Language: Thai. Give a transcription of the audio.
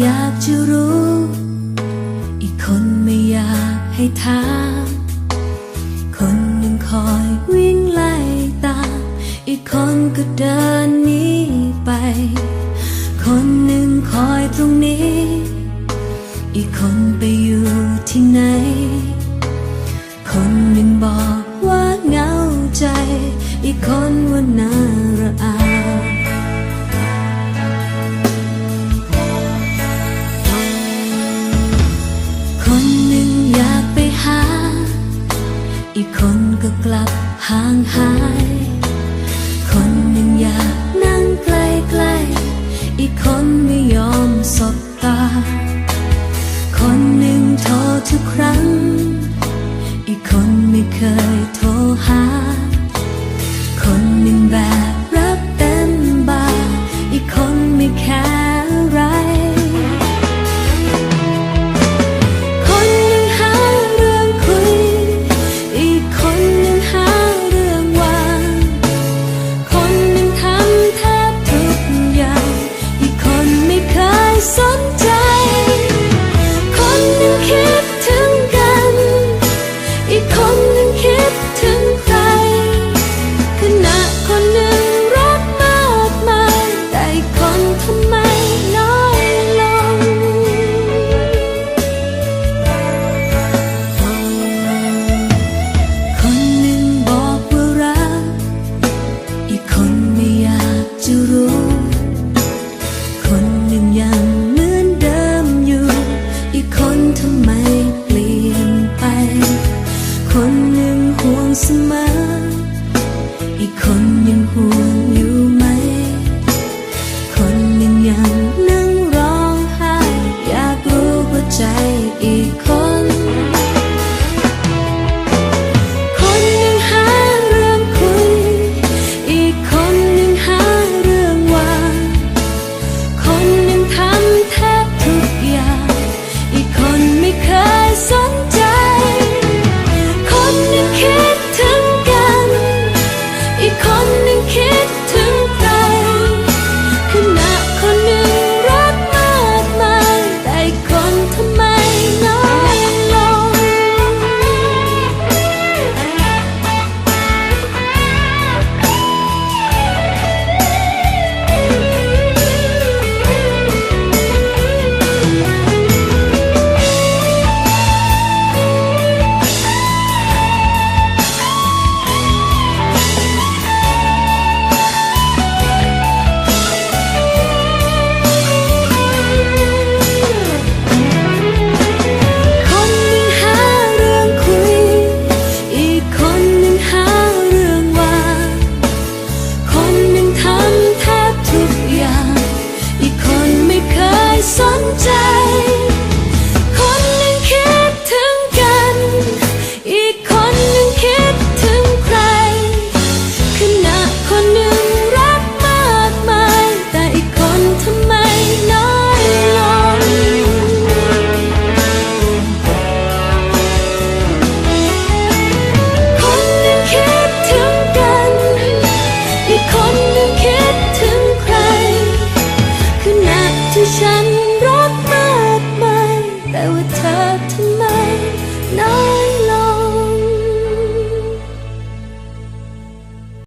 อยากจะรู้ อีกคนไม่อยากให้ถาม คนหนึ่งคอยวิ่งไล่ตาม อีกคนก็เดินหนีไป คนหนึ่งคอยตรงนี้ อีกคนไปอยู่ที่ไหน คนหนึ่งบอกว่าเหงาใจ อีกคนากไปหา อีกคนก็กลับห่างหาย อีกคนยังห่งอยู่ไหม คนหนึ่งยังนั่งร้องไห้ อยากรู้ว่าใจอี 혼자